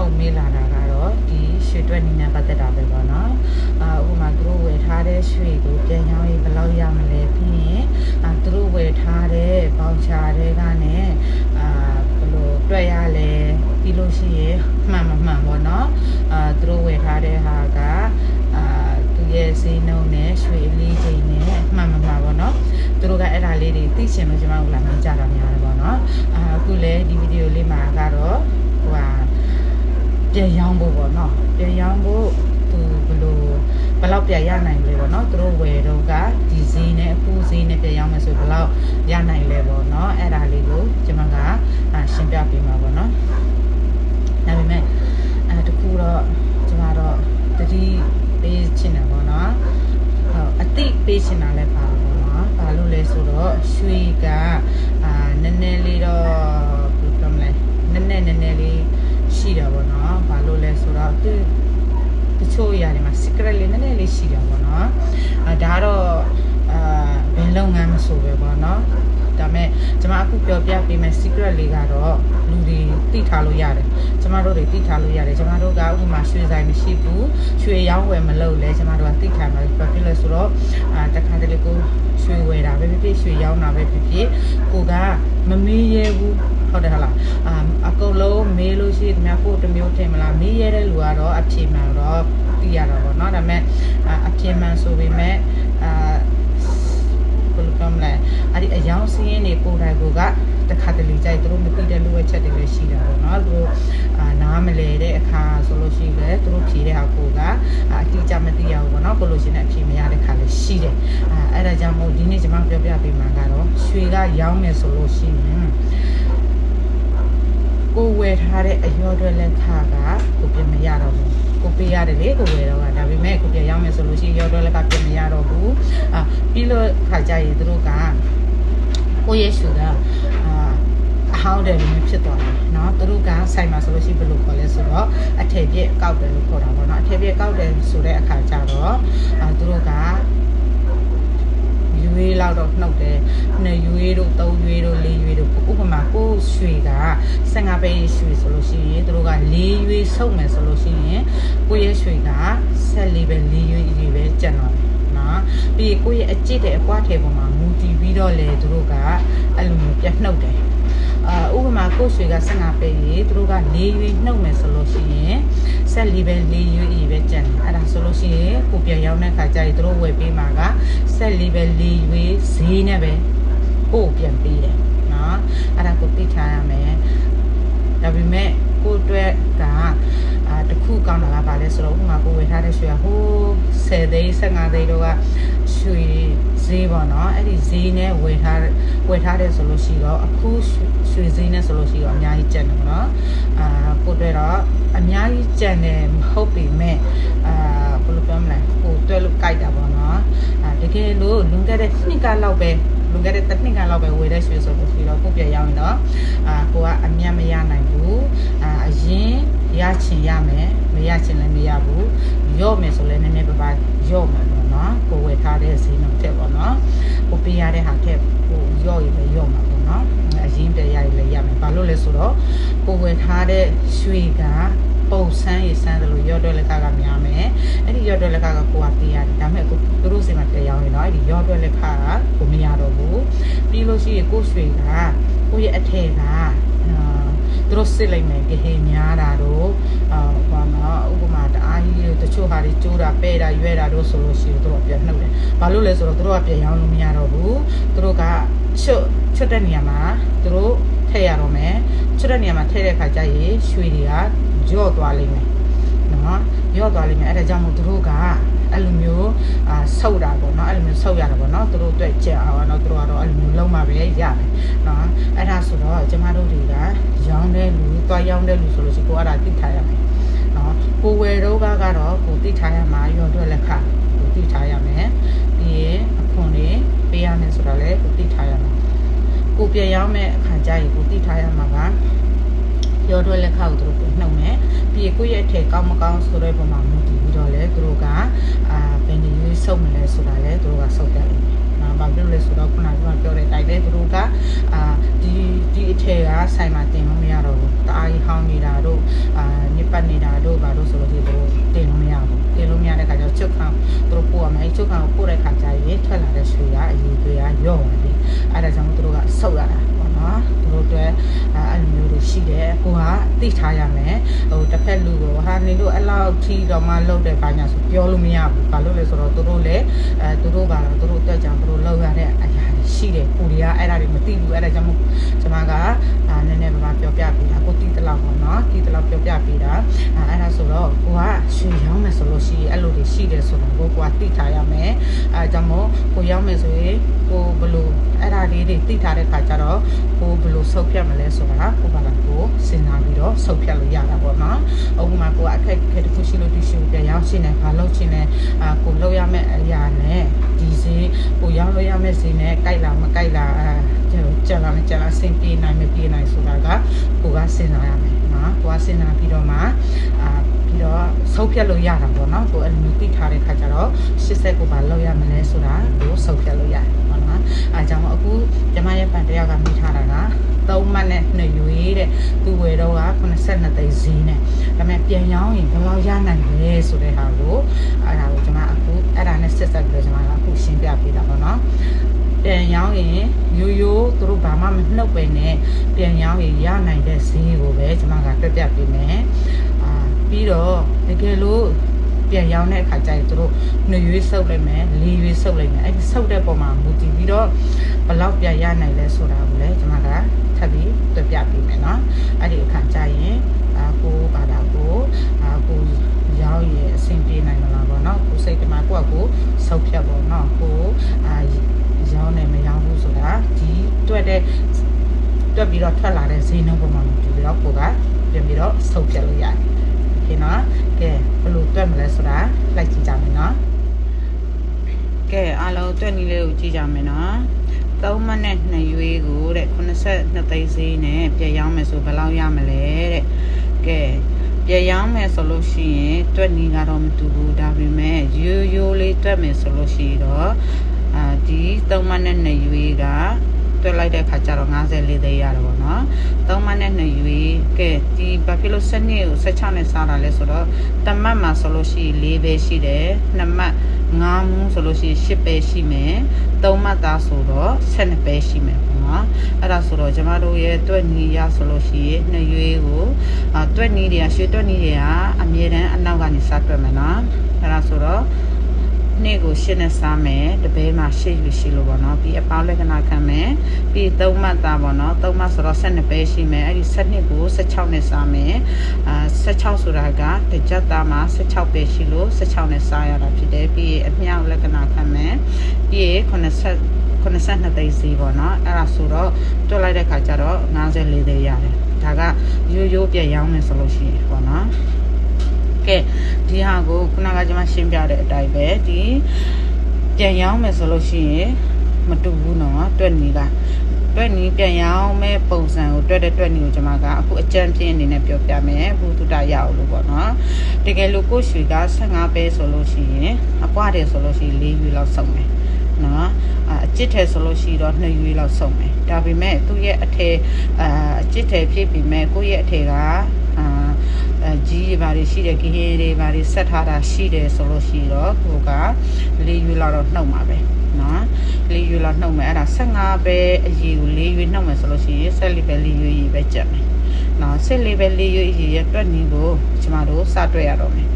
ဆုံးကျွန်တော်ကိုမေးလာတာကတော့ဒီရွှေတွက်နေနဲ့ပတ်သက်တာပဲပေါ့နော်အာဥပမာသူတို့ဝယ်ထားတဲ့ရွှေကိုပြန်ရောင်းရင်ဘယ်လောက်ရမလဲပြီးရင်အာသူတို့ဝယ်ထားတဲ့ဘောင်ချာတွေကနဲ့အာဘယ်လိုတွက်ရလဲပြီးလို့ရှိရင်မှန်မမှန်ပေါ့နော်အာသူတို့ဝယ်ထားတဲ့ဟာကအာသူရဲ့ဈေးနှုန်းနဲ့ရွှေအလေးချိန်နဲ့မှန်မမှန်ပေါ့နော်သူတို့ကအဲ့ဒါလေးတွေသိချင်လို့ကျွန်တော်တို့လာမြင်ကြတာများတယ်ပေါ့နော်အာအခုလည်းဒီဗီဒီယိုလေးမှာကတော့ဟိုဟာ ပြန်ရောင်းဖို့ပေါ့နော်ပြန်ရောင်းဖို့သူဘယ်လိုဘယ်လောက်ပြန်ရနိုင်လဲပေါ့နော်သူတို့ဝယ်တော့ကဒီဈေးနဲ့အခုဈေးနဲ့ပြန်ရောင်းမယ်ဆိုဘယ်လောက်ရနိုင်လဲပေါ့နော်အဲ့ဒါလေးကိုကျွန်မကအာရှင်းပြပေးမှာပေါ့နော်ဒါပေမဲ့အဲတခုတော့ကျွန်မတော့တတိပေးချင်တယ်ပေါ့နော်ဟုတ်အတိပေးချင်တာလည်းပါပေါ့နော်ဘာလို့လဲဆိုတော့ရွှေကအာနည်းနည်းလေးတော့ဘယ်လိုပြောမလဲနည်းနည်းနည်းနည်းလေးရှိတာပေါ့နော်ဘာလို့လဲဆိုတော့သူတချို့ຢာတွေမှာ secret လေးနည်းနည်းလေးရှိတာပေါ့နော်အဲဒါတော့အာဘယ်လုပ်ငန်းမဆိုပဲပေါ့နော်ဒါမဲ့ကျွန်မအခုပြောပြပေးမယ် secret လေးကတော့လူတွေသိထားလို့ရတယ်ကျမတို့တွေသိထားလို့ရတယ်ကျမတို့ကဥပမာရွှေဆိုင်မရှိဘူးရွှေရောင်းဝယ်မလုပ်လဲကျမတို့ကသိထားမှာဘာဖြစ်လဲဆိုတော့အာတခါတလေကိုရွှေဝယ်တာပဲဖြစ်ဖြစ်ရွှေရောင်းတာပဲဖြစ်ဖြစ်ကိုကမမေးရဲဘူး ဟုတ်တယ်ဟလားအာအကုန်လုံးမေးလို့ရှိရင်များကိုတစ်မျိုးထင်မလားမေးရတဲ့လူကတော့အဖြေမှန်တော့သိရတာပေါ့နော်ဒါပေမဲ့အာအဖြေမှန်ဆိုပေမဲ့အာဘယ်လိုပြောမလဲအဲ့ဒီအယောင်စင်းရင်းတွေကိုယ်တိုင်ကိုကတခါတလေကြိုက်သူတို့မသိတဲ့လူရဲ့ချက်တွေလည်းရှိတာပေါ့နော်သူတို့အာနားမလဲတဲ့အခါဆိုလို့ရှိရင်သူတို့ဖြေတဲ့ဟာကိုကအတိအကျမသိရဘူးပေါ့နော်ကိုလိုချင်တဲ့အဖြေမရတဲ့ခါလည်းရှိတယ်အာအဲ့ဒါကြောင့်မို့ဒီနေ့ကျွန်မပြောပြပေးမှာကတော့ရွှေကရောင်းမယ်ဆိုလို့ရှိရင် ကိုဝယ်ထားတဲ့အရောတွေလက်ခါကကိုပြင်မရတော့ဘူးကိုပေးရတယ်လေကိုဝယ်တော့ကဒါပေမဲ့ကိုပြန်ရောက်မယ်ဆိုလို့ရှိရင်ရောတွေလက်ကပြင်မရတော့ဘူးအာပြီးလို့ခါကြရင်သူတို့ကကိုယ့်ရဲ့ရှူတာအာအဟောင်းတယ်လို့ဖြစ်သွားတယ်เนาะသူတို့ကဆိုင်မှာဆိုလို့ရှိရင်ဘယ်လိုခေါ်လဲဆိုတော့အထည်ပြည့်ကောက်တယ်လို့ခေါ်တာပေါ့เนาะအထည်ပြည့်ကောက်တယ်ဆိုတဲ့အခါကျတော့အာသူတို့က ရွေးလောက်တော့နှုတ်တယ်နှစ်ရွေးတို့သုံးရွေးတို့လေးရွေးတို့ဥပမာကိုရွှေက15ပဲရွှေဆိုလို့ရှိရင်သူတို့ကလေးရွေးစုပ်မယ်ဆိုလို့ရှိရင်ကိုရဲ့ရွှေက14ပဲလေးရွေးကြီးပဲကျန်တော့တယ်နော်ပြီးကိုရဲ့အကျစ်တဲ့အပွားထဲပေါ်မှာမူတည်ပြီးတော့လေသူတို့ကအဲ့လိုမျိုးပြတ်နှုတ်တယ် အာဥပမာကိုရွှေက15ပဲရေသူတို့က၄ရွေးနှုတ်မယ်ဆိုလို့ရှိရင်14ပဲ၄ရွေးကြီးပဲကျန်တယ်အဲ့ဒါဆိုလို့ရှိရင်ကိုပြန်ရောက်တဲ့ခါကျရင်သူတို့ဝယ်ပေးမှာက14ပဲ၄ရွေးဈေးနဲ့ပဲကိုပြန်ပေးတယ်နော်အဲ့ဒါကိုသိထားရမယ်ဒါပေမဲ့ကိုအတွက်က အာတခုကောင်းတာကဘာလဲဆိုတော့ဥပမာကိုဝယ်ထားတဲ့ရွှေကဟိုး10သိန်း15သိန်းတော့ကရွှေဈေးပေါ့နော်အဲ့ဒီဈေးနဲ့ဝယ်ထားဝယ်ထားတယ်ဆိုလို့ရှိတော့အခုရွှေဈေးနဲ့ဆိုလို့ရှိတော့အများကြီးကျန်တယ်ပေါ့နော်အာကိုအတွက်တော့အများကြီးကျန်တယ်မဟုတ်ပေမဲ့အာဘယ်လိုပြောမလဲကိုတွဲလို့ကြိုက်တာပေါ့နော်အာတကယ်လို့လွန်ခဲ့တဲ့နှစ်ကလောက်ပဲ လွန်ခဲ့တဲ့တစ်နှစ်ကလောက်ပဲဝယ်တဲ့ရွှေဆိုလို့ရှိတော့ကိုပြရောက်ရင်တော့အာကိုကအမြတ်မရနိုင်ဘူးအာအရင်ရချင်ရမယ်မရချင်လည်းမရဘူးရော့မယ်ဆိုလည်းနည်းနည်းပါးပါးရော့မယ်ပေါ့နော်ကိုဝယ်ထားတဲ့ဈေးနှုန်းထက်ပေါ့နော်ကိုပေးရတဲ့ဟာထက်ကိုရော့ရင်လည်းရော့မှာပေါ့နော်အရင်ပြရရင်လည်းရမယ်ဘာလို့လဲဆိုတော့ကိုဝယ်ထားတဲ့ရွှေကပုံစမ်းရစမ်းတယ်လို့ရော့တွဲလက်ကကများမယ် အဲ့ဒီရော့တွဲလက်ကကကိုကပေးရတယ်ဒါပေမဲ့ကိုသူတို့စီမှာတရားရင်တော့အဲ့ဒီရော့တွဲလက်ခကကိုမရတော့ဘူးပြီးလို့ရှိရင်ကိုရွှေကကိုရဲ့အထည်ကအာသူတို့စစ်လိုက်မယ်ကြဟေများတာတို့အာဘာနော်ဥပမာတအားကြီးတို့တချို့ဟာတွေကျိုးတာပဲ့တာရွဲတာတို့ဆိုလို့ရှိရင်သူတို့ကပြန်နှုတ်တယ်ဘာလို့လဲဆိုတော့သူတို့ကပြန်ရောင်းလို့မရတော့ဘူးသူတို့ကချွတ်ချွတ်တဲ့နေရာမှာသူတို့ထည့်ရတော့မယ်ချွတ်တဲ့နေရာမှာထည့်တဲ့ခါကျရင်ရွှေတွေကကြော့သွားလိမ့်မယ် နော်ကြော့သွားလိမ့်မယ်အဲ့ဒါကြောင့်မို့သူတို့ကအဲ့လိုမျိုးအာဆုတ်တာပေါ့နော်အဲ့လိုမျိုးဆုတ်ရတာပေါ့နော်သူတို့အတွက်ကြက်အောင်နော်သူတို့ကတော့အဲ့လိုမျိုးလုံးမှာပဲရတယ်နော်အဲ့ဒါဆိုတော့ကျမတို့တွေကရောင်းတဲ့လူတွားရောင်းတဲ့လူဆိုလို့ရှိရင်ကိုအဲ့ဒါသိထားရမယ်နော်ကိုဝယ်တော့ကကတော့ကိုသိထားရမှာရောအတွက်လက်ခကိုသိထားရမယ်ပြီးရင်အခွန်လေးပေးရမယ်ဆိုတော့လေကိုသိထားရမယ်ကိုပြရောင်းမဲ့အခါကျရင်ကိုသိထားရမှာက ရောအတွက်လက်ခကိုသူတို့နှုတ်မယ်ပြီးရင်ကိုယ့်ရဲ့အထည်ကောင်းမကောင်းဆိုတဲ့ပုံမှာမူတည်ပြီးတော့လေသူတို့ကအာဘယ်နည်းရေးစုပ်မလဲဆိုတာလေသူတို့ကစုပ်တယ်နော်ဘာဖြစ်လို့လဲဆိုတော့ခုနကပြောတဲ့အတိုင်းပဲသူတို့ကအာဒီဒီအထည်ကဆိုင်မှာတင်လို့မရတော့ဘူးတအားကြီးဟောင်းနေတာတို့အာညစ်ပတ်နေတာတို့ဘာလို့ဆိုလို့ဒီတို့တင်လို့မရဘူး တင်လို့မရတဲ့ခါကျတော့ချုပ်ခံသူတို့ပို့ရမယ်ချုပ်ခံကိုပို့တဲ့ခါကျရင်ထွက်လာတဲ့ရွှေကအရေးတွေကရော့သွားပြီအဲ့ဒါကြောင့်သူတို့ကဆုတ်ရတာပေါ့နော်သူတို့အတွက်အဲ့လိုမျိုးတွေရှိတယ်ကိုကသိထားရမယ်ဟိုတစ်ဖက်လူကိုဟာနေလို့အဲ့လောက်ထီတော့မှလှုပ်တဲ့ဘာညာဆိုပြောလို့မရဘူးဘာလို့လဲဆိုတော့သူတို့လည်းအဲသူတို့ကတော့သူတို့အတွက်ကြောင့်သူတို့လှုပ်ရတဲ့အရာတွေ ရှိတယ်ကိုတွေကအဲ့ဒါတွေမသိဘူးအဲ့ဒါကြောင့်မို့ကျွန်မကအာနည်းနည်းပါးပါးပြောပြပေးတာကိုတီးတလောက်ပေါ့နော်တီးတလောက်ပြောပြပေးတာအဲ့ဒါဆိုတော့ကိုကရွှေရောင်းမယ်ဆိုလို့ရှိရင်အဲ့လိုတွေရှိတယ်ဆိုတော့ကိုကသိထားရမယ်အဲကြောင့်မို့ ကိုရောင်းမယ်ဆိုရင်ကိုဘလို့အဲ့ဒါလေးတွေသိထားတဲ့ခါကျတော့ကိုဘလို့ဆုတ်ဖြတ်မလဲဆိုတာကိုပါလာကိုစဉ်းစားပြီးတော့ဆုတ်ဖြတ်လို့ရတာပေါ့နော်ဥပမာကိုကအခက်အခဲတစ်ခုရှိလို့ဒီရှိကိုပြန်ရောင်းရှင်းတယ်ဘာလို့ရှင်းလဲအာကိုလောက်ရမယ့်အရာနဲ့ဒီဈေးကိုရောင်းလို့ရမယ့်ဈေးနဲ့ကြိုက်လားမကြိုက်လားအဲကြက်လာမကြက်လားစင်ပြေနိုင်မပြေနိုင်ဆိုတာကကိုကစဉ်းစားရမယ်နော်ကိုကစဉ်းစားပြီးတော့မှအာ ပြီးတော့ဆုတ်ဖြတ်လို့ရတာပေါ့နော်ကိုအဲ့လိုမျိုးသိထားတဲ့ခါကျတော့80ကိုဘာလောက်ရမလဲဆိုတာကိုဆုတ်ဖြတ်လို့ရတယ်ပေါ့နော်အဲကြောင့်အခုကျမရဲ့ပန်တယောက်ကမိထားတာက3မှတ်နဲ့2ရွေးတဲ့သူဝယ်တော့က82သိန်းဈေးနဲ့ဒါပေမဲ့ပြန်ရောင်းရင်ဘယ်လောက်ရနိုင်လဲဆိုတဲ့ဟာကိုအဲ့ဒါကိုကျွန်မအခုအဲ့ဒါနဲ့ဆက်ဆက်ပြီးတော့ကျွန်မကအခုရှင်းပြပေးတာပေါ့နော်ပြန်ရောင်းရင်ရိုးရိုးသူတို့ဘာမှမနှုတ်ပဲနဲ့ပြန်ရောင်းရင်ရနိုင်တဲ့ဈေးကိုပဲကျွန်မကပြပြပေးမယ်အာ ပြီးတော့တကယ်လို့ပြန်ရောင်းတဲ့အခါကျရင်သူတို့နှွေရွေးဆုပ်လိုက်မယ်လေးရွေးဆုပ်လိုက်မယ်အဲ့ဒီဆုပ်တဲ့ပုံမှာမူတည်ပြီးတော့ဘယ်လောက်ပြန်ရနိုင်လဲဆိုတာကိုလည်းကျွန်မကထပ်ပြီးပြပြပေးမယ်နော်အဲ့ဒီအခါကျရင်အာကိုဘာသာကိုအာကိုရောင်းရင်အဆင်ပြေနိုင်မလားပေါ့နော်ကိုစိတ်တမကိုကကိုဆုပ်ဖြတ်ပေါ့နော်ကိုအာရောင်းနေမရောင်းဘူးဆိုတာဒီတွက်တဲ့တွက်ပြီးတော့ထွက်လာတဲ့ဈေးနှုန်းပုံမှာမူတည်ပြီးတော့ကိုကပြန်ပြီးတော့ဆုပ်ဖြတ်လို့ရတယ် ကဲနော်ကဲဘယ်လိုတွက်မလဲဆိုတာလိုက်ကြည့်ကြမယ်နော်ကဲအားလုံးတွက်နည်းလေးကိုကြည့်ကြမယ်နော်3မိနစ်2ရွေးကိုတဲ့82သိန်းဈေးနဲ့ပြည့်ရောင်းမယ်ဆိုဘယ်လောက်ရမလဲတဲ့ကဲပြည့်ရောင်းမယ်ဆိုလို့ရှိရင်တွက်နည်းကတော့မတူဘူးဒါပေမဲ့ရိုးရိုးလေးတွက်မယ်ဆိုလို့ရှိရင်တော့အာဒီ3မိနစ်2ရွေးက တွက်လိုက်တဲ့ခါကျတော့54သိန်းရတယ်ပေါ့နော်3မနဲ့2ရွေးကဲဒီဘာဖြစ်လို့စနစ်ကို16နဲ့စားတာလဲဆိုတော့တမတ်မှာဆိုလို့ရှိရင်4ပဲရှိတယ်2မတ်9မူးဆိုလို့ရှိရင်10ပဲရှိမယ်3မတ်သားဆိုတော့12ပဲရှိမယ်ပေါ့နော်အဲ့ဒါဆိုတော့ကျမတို့ရဲ့တွက်နီးရဆိုလို့ရှိရင်2ရွေးကိုအာတွက်နီးတွေကရွှေတွက်နီးတွေကအမြဲတမ်းအနောက်ကနေစတွက်မယ်နော်အဲ့ဒါဆိုတော့ နေ့ကိုရှင်းနဲ့စားမယ်တပဲမှာရှေ့ယူရှိလို့ပေါ့နော်ပြီးအပေါင်းလက္ခဏာခံမယ်ပြီးသုံးမှတ်သားပေါ့နော်သုံးမှတ်ဆိုတော့12ပဲရှိမယ်အဲ့ဒီ12ကို16နဲ့စားမယ်အာ16ဆိုတာကတကြက်သားမှာ16ပဲရှိလို့16နဲ့စားရတာဖြစ်တယ်ပြီးအမြောက်လက္ခဏာခံမယ်ပြီး80 82သိန်းစီပေါ့နော်အဲ့ဒါဆိုတော့တွက်လိုက်တဲ့ခါကျတော့54သိန်းရတယ်ဒါကရိုးရိုးပြည့်ရောင်းမယ်ဆိုလို့ရှိရင်ပေါ့နော် ကဲဒီဟာကိုခုနကကျွန်မရှင်းပြတဲ့အတိုင်းပဲဒီပြန်ရောင်းမယ်ဆိုလို့ရှိရင်မတူဘူးနော်တွက်နီကတွက်နီပြန်ရောင်းမဲ့ပုံစံကိုတွက်တဲ့တွက်နီကိုကျွန်မကအခုအကြံပြင်းအနေနဲ့ပြောပြမယ်ဘူတုတရအောင်လို့ပေါ့နော်တကယ်လို့ကိုရွှေက15ပဲဆိုလို့ရှိရင်အပွားတယ်ဆိုလို့ရှိရင်4ရွေလောက်စုံမယ်နော်အကျစ်ထဲဆိုလို့ရှိတော့2ရွေလောက်စုံမယ်ဒါပေမဲ့သူ့ရဲ့အထည်အာအကျစ်ထဲဖြစ်ပြီးမဲ့ကိုယ့်ရဲ့အထည်က အာအကြီးတွေဘာတွေရှိတယ်ဂီဟင်းတွေဘာတွေဆက်ထားတာရှိတယ်ဆိုလို့ရှိတော့ကိုကလေးရွေလောက်တော့နှုတ်မှာပဲနော်လေးရွေလောက်နှုတ်မယ်အဲ့ဒါ15ပဲအရေးကိုလေးရွေနှုတ်မယ်ဆိုလို့ရှိရင်ဆက်လေးပဲလေးရွေကြီးပဲကြက်မယ်နော်ဆက်လေးပဲလေးရွေကြီးရဲ့တွက်နီကိုကျမတို့စတွက်ရတော့မယ်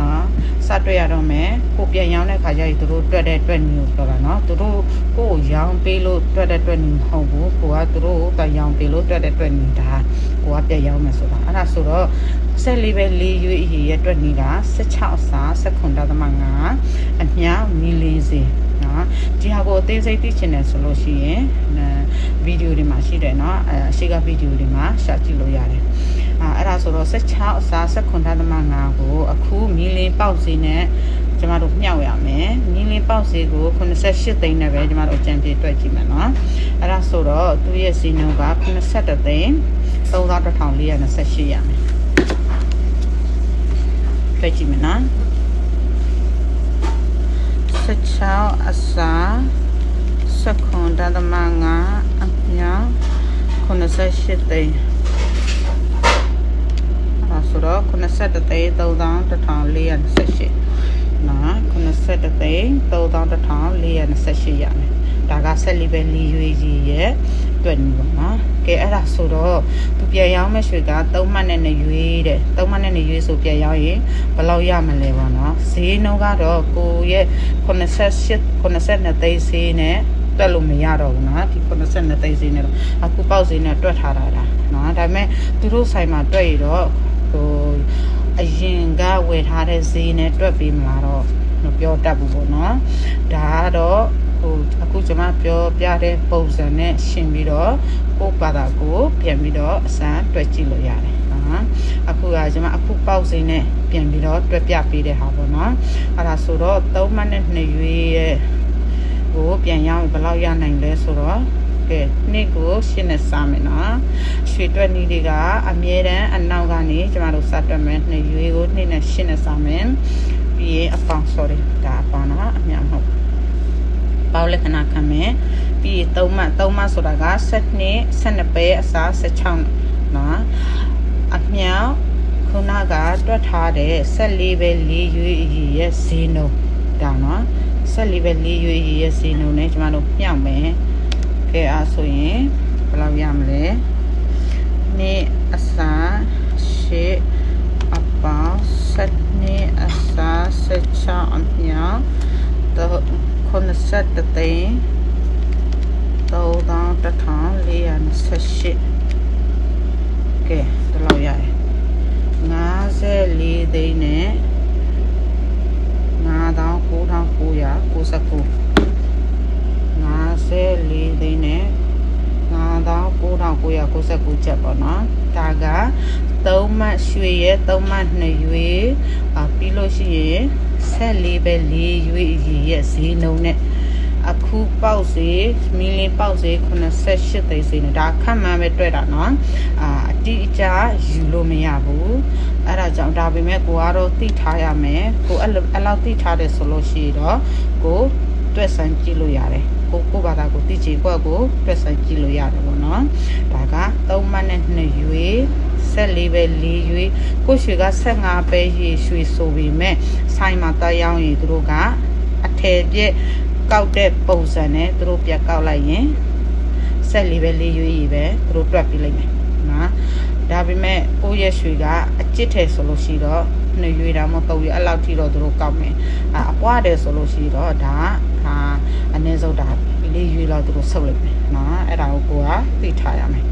နော်စတွက်ရတော့မယ်ကိုပြန်ရောင်းတဲ့ခါကျရင်သူတို့တွက်တဲ့တွက်နီကိုပြောတာနော်သူတို့ကိုရောင်းပေးလို့တွက်တဲ့တွက်နီမဟုတ်ဘူးကိုကသူတို့ကရောင်းပေးလို့တွက်တဲ့တွက်နီဒါကိုကပြန်ရောင်းမယ်ဆိုတာအဲ့ဒါဆိုတော့ ဆက်လေးပဲလေးရွေးအရေးရဲ့အတွက်နီက16အစား19.5အမြမီလီစီနော်ဒီဟာကိုအသေးစိတ်သိချင်တယ်ဆိုလို့ရှိရင်ဗီဒီယိုတွေမှာရှိတယ်နော်အဲအရှိကဗီဒီယိုတွေမှာရှာကြည့်လို့ရတယ်အာအဲ့ဒါဆိုတော့16အစား19.5ကိုအခုမီလီပေါက်စီနဲ့ကျမတို့မြှောက်ရမယ်မီလီပေါက်စီကို88သိန်းနဲ့ပဲကျမတို့အကြံပြေတွက်ကြည့်မယ်နော်အဲ့ဒါဆိုတော့သူရဲ့စီနှုန်းက83သိန်း3428ရမယ် တွေ့ကြည့်မယ်နော်16အစာစခွန်တသမ5အမြောက်88သိန်းအဲဆိုတော့83သိန်း3128နော်83သိန်း3128ရမယ်ဒါကဆက်လီပဲလီရွေးကြီးရဲ့ တွေ့နေပါနော်ကဲအဲ့ဒါဆိုတော့သူပြန်ရောင်းမဲ့ရွှေက3မှတ်နဲ့နေရွေးတဲ့3မှတ်နဲ့နေရွေးဆိုပြန်ရောင်းရင်ဘယ်လောက်ရမလဲပေါ့နော်ဈေးနှုန်းကတော့ကိုရဲ့88 82သိန်းဈေးနဲ့တွက်လို့မရတော့ဘူးနော်ဒီ82သိန်းဈေးနဲ့တော့အခုပေါက်ဈေးနဲ့တွက်ထားတာဒါနော်ဒါပေမဲ့သူတို့ဆိုင်မှာတွက်ရတော့ဟိုအရင်ကဝယ်ထားတဲ့ဈေးနဲ့တွက်ပြီးမလားတော့မပြောတတ်ဘူးပေါ့နော်ဒါကတော့ဟိုအခု ကျွန်မပြောပြတဲ့ပုံစံနဲ့ရှင်းပြီးတော့ကိုယ့်ဘာသာကိုပြန်ပြီးတော့အစမ်းတွက်ကြည့်လို့ရတယ်နော်အခုကကျွန်မအခုပေါက်စင်းနဲ့ပြန်ပြီးတော့တွက်ပြပေးတဲ့ဟာပေါ့နော်အဲ့ဒါဆိုတော့3မှတ်နဲ့2ရွေးရဲ့ကိုပြန်ရအောင်ဘယ်လောက်ရနိုင်လဲဆိုတော့ကဲနေ့ကိုရှင်းနေစားမယ်နော်ရွှေတွက်နည်းတွေကအမြဲတမ်းအနောက်ကနေကျမတို့စတွက်မယ်နှစ်ရွေးကိုနေ့နဲ့ရှင်းနေစားမယ်ပြီးရင်အပေါင်း sorry ဒါအပေါင်းနော်အများမဟုတ် ပေါက်လက္ခဏာခံမယ်ပြီး3မှ3မှဆိုတာက12 12ပဲအစား16နော်အမြောက်ခုနကတွက်ထားတဲ့14ပဲ4ရွေးရဲ့ဈေးနှုန်းဒါနော်14ပဲ4ရွေးရဲ့ဈေးနှုန်းနဲ့ကျမတို့မြောက်မယ်ကဲအားဆိုရင်ဘယ်လောက်ရမလဲနေ့အစား8 83သိန်း3428ကဲဒီလောက်ရတယ်54သိန်းနဲ့9999 54သိန်းနဲ့9999ချက်ပေါ့နော်ဒါက3မှတ်ရွှေရဲ့3မှတ်2ရွေပြီးလို့ရှိရင်14ပဲ4ရွေရဲ့ဈေးနှုန်းနဲ့ အခုပေါက်စေမီလင်းပေါက်စေ88သိန်းစေနဲ့ဒါခန့်မှန်းပဲတွေ့တာเนาะအာအတိအကျယူလို့မရဘူးအဲ့ဒါကြောင့်ဒါပေမဲ့ကိုကတော့သိထားရမယ်ကိုအဲ့လိုအဲ့လောက်သိထားတယ်ဆိုလို့ရှိတော့ကိုတွက်ဆန်းကြည့်လို့ရတယ်ကိုကိုဘာသာကိုသိချင်ကိုကိုတွက်ဆန်းကြည့်လို့ရတယ်ပေါ့နော်ဒါက3မှတ်နဲ့2ရွေ14ပဲ4ရွေကိုရွှေက15ပဲရေရွှေဆိုပေမဲ့ဆိုင်မှာတက်ရောက်ရင်သူတို့ကအထည်ပြက် ကောက်တဲ့ပုံစံနဲ့သူတို့ပြက်ကောက်လိုက်ရင်ဆက်လေးပဲလေးရွေးရွေးပဲသူတို့တွက်ပြလိုက်မယ်နော်ဒါပေမဲ့ကိုရဲ့ရွှေကအကျစ်ထဲဆိုလို့ရှိတော့နှစ်ရွေးတာမဟုတ်ဘူးအဲ့လောက်ထိတော့သူတို့ကောက်မယ်အပွားတယ်ဆိုလို့ရှိတော့ဒါဟာအနည်းဆုံးဒါလေးရွေးလောက်သူတို့ဆုပ်လိုက်မယ်နော်အဲ့ဒါကိုကိုကသိထားရမယ်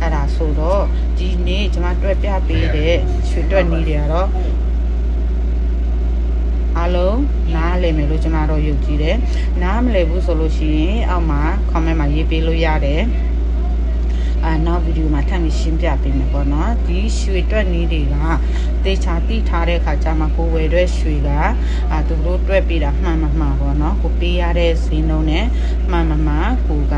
အဲ့ဒါဆိုတော့ဒီနေ့ကျွန်မတွက်ပြပေးတဲ့ရွှေတွက်နည်းတွေကတော့ အားလုံးနားလည်မယ်လို့ကျွန်တော်တို့ယုံကြည်တယ်နားမလည်ဘူးဆိုလို့ရှိရင်အောက်မှာ comment မှာရေးပေးလို့ရတယ်အာနောက်ဗီဒီယိုမှာထပ်ပြီးရှင်းပြပေးမယ်ပေါ့နော်ဒီရွှေတွက်နည်းတွေကတေချာတိထားတဲ့အခါကျမှကိုဝယ်တဲ့ရွှေကအာသူတို့တွက်ပေးတာမှန်မှန်မှန်ပေါ့နော်ကိုပေးရတဲ့ဈေးနှုန်းနဲ့မှန်မှန်မှန်ကိုက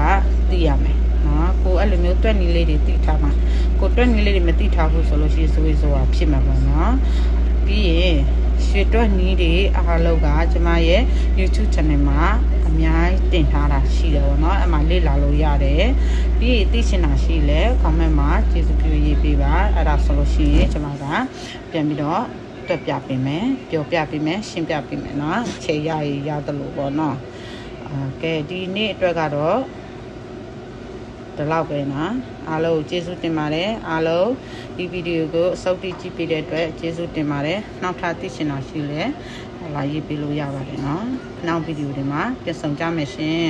သိရမယ်နော်ကိုအဲ့လိုမျိုးတွက်နည်းလေးတွေသိထားမှာကိုတွက်နည်းလေးတွေမသိထားဘူးဆိုလို့ရှိရင်ဆိုရင်ဆိုတာဖြစ်မှာပေါ့နော်ပြီးရင် ရွှေတွက်နီးတွေအားလုံးကကျမရဲ့ YouTube channel မှာအများကြီးတင်ထားတာရှိတယ်ပေါ့နော်အဲ့မှာလေ့လာလို့ရတယ်ပြီးသိချင်တာရှိလဲ comment မှာကျေးဇူးပြုရေးပေးပါအဲ့ဒါဆိုလို့ရှိရင်ကျမကပြန်ပြီးတော့တက်ပြပေးမယ်ပြောပြပေးမယ်ရှင်းပြပေးမယ်နော်ခြေရရရသလိုပေါ့နော်အဲကဲဒီနေ့အတွက်ကတော့ ဒီလောက်ပဲနော်အားလုံးကျေးဇူးတင်ပါတယ်အားလုံးဒီဗီဒီယိုကိုအစောတိကြည့်ပေးတဲ့အတွက်ကျေးဇူးတင်ပါတယ်နောက်ထပ်သိချင်တာရှိလဲလာရေးပေးလို့ရပါတယ်နော်နောက်ဗီဒီယိုတွေမှာပြန်ဆောင်ကြမယ်ရှင်